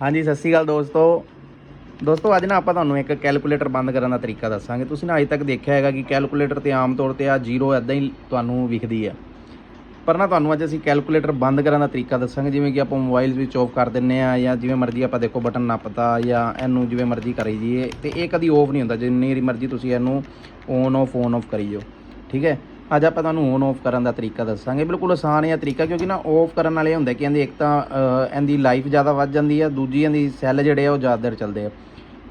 ਹਾਂਜੀ, ਸਤਿ ਸ਼੍ਰੀ ਅਕਾਲ ਦੋਸਤੋ। ਦੋਸਤੋ, ਅੱਜ ਨਾ ਆਪਾਂ ਤੁਹਾਨੂੰ ਇੱਕ ਕੈਲਕੂਲੇਟਰ ਬੰਦ ਕਰਨ ਦਾ ਤਰੀਕਾ ਦੱਸਾਂਗੇ। ਤੁਸੀਂ ਨਾ ਅਜੇ ਤੱਕ ਦੇਖਿਆ ਹੈਗਾ ਕਿ ਕੈਲਕੂਲੇਟਰ ਤੇ ਆਮ ਤੌਰ ਤੇ ਆ ਜ਼ੀਰੋ ਐਦਾਂ ਹੀ ਤੁਹਾਨੂੰ ਵਿਖਦੀ ਹੈ ਪਰ ਨਾ ਤੁਹਾਨੂੰ ਅੱਜ ਅਸੀਂ ਕੈਲਕੂਲੇਟਰ ਬੰਦ ਕਰਨ ਦਾ ਤਰੀਕਾ ਦੱਸਾਂਗੇ, ਜਿਵੇਂ ਕਿ ਆਪਾਂ ਮੋਬਾਈਲ ਵਿੱਚ ਆਫ ਕਰ ਦਿੰਨੇ ਆ ਜਾਂ ਜਿਵੇਂ ਮਰਜ਼ੀ ਆਪਾਂ ਦੇਖੋ ਬਟਨ ਨੱਪਤਾ ਜਾਂ ਇਹਨੂੰ ਜਿਵੇਂ ਮਰਜ਼ੀ ਕਰੀ ਜਾਈਏ, ਤੇ ਇਹ ਕਦੀ ਆਫ ਨਹੀਂ ਹੁੰਦਾ। ਜਿੰਨੀ ਮਰਜ਼ੀ ਤੁਸੀਂ ਇਹਨੂੰ ਔਨ ਆਫ ਔਨ ਆਫ ਕਰੀ ਜਾਓ। ਠੀਕ ਹੈ? ਅੱਜ ਆਪਾਂ ਤੁਹਾਨੂੰ ਔਨ ਆਫ ਕਰਨ ਦਾ ਤਰੀਕਾ ਦੱਸਾਂਗੇ। ਬਿਲਕੁਲ ਆਸਾਨ ਜਿਹਾ ਤਰੀਕਾ, ਕਿਉਂਕਿ ਨਾ ਆਫ ਕਰਨ ਵਾਲੇ ਹੁੰਦਾ ਕਿ ਇਹਦੀ ਇੱਕ ਤਾਂ ਇਹਦੀ ਲਾਈਫ ਜ਼ਿਆਦਾ ਵੱਧ ਜਾਂਦੀ ਹੈ ਦੂਜੀ ਇਹਦੀ ਸੈੱਲ ਜਿਹੜੇ ਆ ਉਹ ਜ਼ਿਆਦਾ ਦੇਰ ਚੱਲਦੇ ਆ।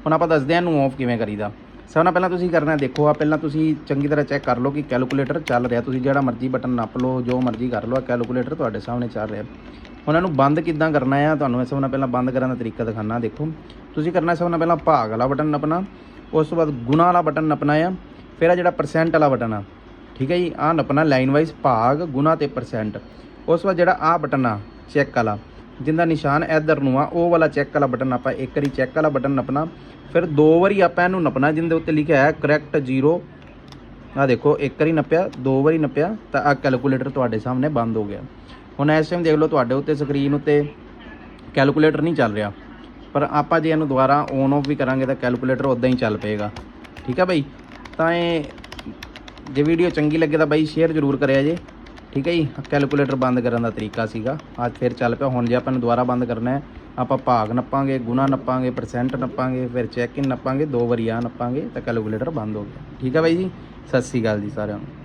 ਹੁਣ ਆਪਾਂ ਦੱਸਦੇ ਹਾਂ ਇਹਨੂੰ ਆਫ ਕਿਵੇਂ ਕਰੀਦਾ। ਸਭ ਨਾਲ ਪਹਿਲਾਂ ਤੁਸੀਂ ਕਰਨਾ, ਦੇਖੋ ਆ ਪਹਿਲਾਂ ਤੁਸੀਂ ਚੰਗੀ ਤਰ੍ਹਾਂ ਚੈੱਕ ਕਰ ਲਓ ਕਿ ਕੈਲਕੂਲੇਟਰ ਚੱਲ ਰਿਹਾ। ਤੁਸੀਂ ਜਿਹੜਾ ਮਰਜ਼ੀ ਬਟਨ ਨੱਪ ਲਓ, ਜੋ ਮਰਜ਼ੀ ਕਰ ਲਓ ਕੈਲਕੂਲੇਟਰ ਤੁਹਾਡੇ ਸਾਹਮਣੇ ਚੱਲ ਰਿਹਾ। ਉਹਨਾਂ ਨੂੰ ਬੰਦ ਕਿੱਦਾਂ ਕਰਨਾ ਆ, ਤੁਹਾਨੂੰ ਇਸ ਨਾਲ ਪਹਿਲਾਂ ਬੰਦ ਕਰਨ ਦਾ ਤਰੀਕਾ ਦਿਖਾਣਾ ਦੇਖੋ। ਤੁਸੀਂ ਕਰਨਾ ਸਭ ਨਾਲ ਪਹਿਲਾਂ ਭਾਗ ਵਾਲਾ ਬਟਨ ਨੱਪਣਾ, ਉਸ ਤੋਂ ਬਾਅਦ ਗੁਣਾ ਵਾਲਾ ਬਟਨ ਨੱਪਣਾ ਆ, ਫਿਰ ਆ ਜਿਹੜਾ ਪਰਸੈਂਟ ਵਾਲਾ ਬਟਨ ਆ। ਠੀਕ ਹੈ ਜੀ? ਆ ਨੱਪਣਾ ਲਾਈਨ ਵਾਈਜ਼ ਭਾਗ ਗੁਣਾ ਤੇ ਪਰਸੈਂਟ ਉਸ ਤੋਂ ਬਾਅਦ ਜਿਹੜਾ ਆ ਬਟਨ ਆ ਚੈੱਕ ਵਾਲਾ, ਜਿੰਦਾ ਨਿਸ਼ਾਨ ਇੱਧਰ ਨੂੰ ਆ, ਉਹ ਵਾਲਾ ਚੈੱਕ ਵਾਲਾ ਬਟਨ ਆਪਾਂ ਇੱਕ ਵਾਰੀ ਚੈੱਕ ਵਾਲਾ ਬਟਨ ਨੱਪਣਾ। ਫਿਰ ਦੋ ਵਾਰੀ ਆਪਾਂ ਇਹਨੂੰ ਨੱਪਣਾ, ਜਿੰਦੇ ਉੱਤੇ ਲਿਖਿਆ ਹੈ ਕਰੈਕਟ 0 ਆ ਦੇਖੋ, ਇੱਕ ਵਾਰੀ ਨੱਪਿਆ, ਦੋ ਵਾਰੀ ਨੱਪਿਆ, ਤਾਂ ਆ ਕੈਲਕੂਲੇਟਰ ਤੁਹਾਡੇ ਸਾਹਮਣੇ ਬੰਦ ਹੋ ਗਿਆ। ਹੁਣ ਇਸ ਟਾਈਮ ਦੇਖ ਲਓ, ਤੁਹਾਡੇ ਉੱਤੇ ਸਕਰੀਨ ਉੱਤੇ ਕੈਲਕੂਲੇਟਰ ਨਹੀਂ ਚੱਲ ਰਿਹਾ। ਪਰ ਆਪਾਂ ਜੇ ਇਹਨੂੰ ਦੁਬਾਰਾ ਔਨ ਆਫ ਵੀ ਕਰਾਂਗੇ, ਤਾਂ ਕੈਲਕੂਲੇਟਰ ਉਦਾਂ ਹੀ ਚੱਲ ਪਏਗਾ। ਠੀਕ ਆ ਬਾਈ? ਤਾਂ ਇਹ ਜੇ ਵੀਡੀਓ ਚੰਗੀ ਲੱਗੇ ਤਾਂ ਬਾਈ ਸ਼ੇਅਰ ਜ਼ਰੂਰ ਕਰਿਆ ਜੇ। ਠੀਕ ਹੈ ਜੀ? ਕੈਲਕੂਲੇਟਰ ਬੰਦ ਕਰਨ ਦਾ ਤਰੀਕਾ ਸੀਗਾ। ਅੱਜ ਫਿਰ ਚੱਲ ਪਿਆ। ਹੁਣ ਜੇ ਆਪਾਂ ਨੂੰ ਦੁਬਾਰਾ ਬੰਦ ਕਰਨਾ ਹੈ, ਆਪਾਂ ਭਾਗ ਨੱਪਾਂਗੇ, ਗੁਣਾ ਨੱਪਾਂਗੇ ਪਰਸੈਂਟ ਨੱਪਾਂਗੇ, ਫਿਰ ਚੈੱਕ ਇਨ ਨੱਪਾਂਗੇ, ਦੋ ਵਾਰੀ ਆ ਨੱਪਾਂਗੇ, ਤਾਂ ਕੈਲਕੂਲੇਟਰ ਬੰਦ ਹੋ ਗਿਆ। ਠੀਕ ਹੈ ਬਾਈ ਜੀ? ਸਤਿ ਸ਼੍ਰੀ ਅਕਾਲ ਜੀ ਸਾਰਿਆਂ ਨੂੰ।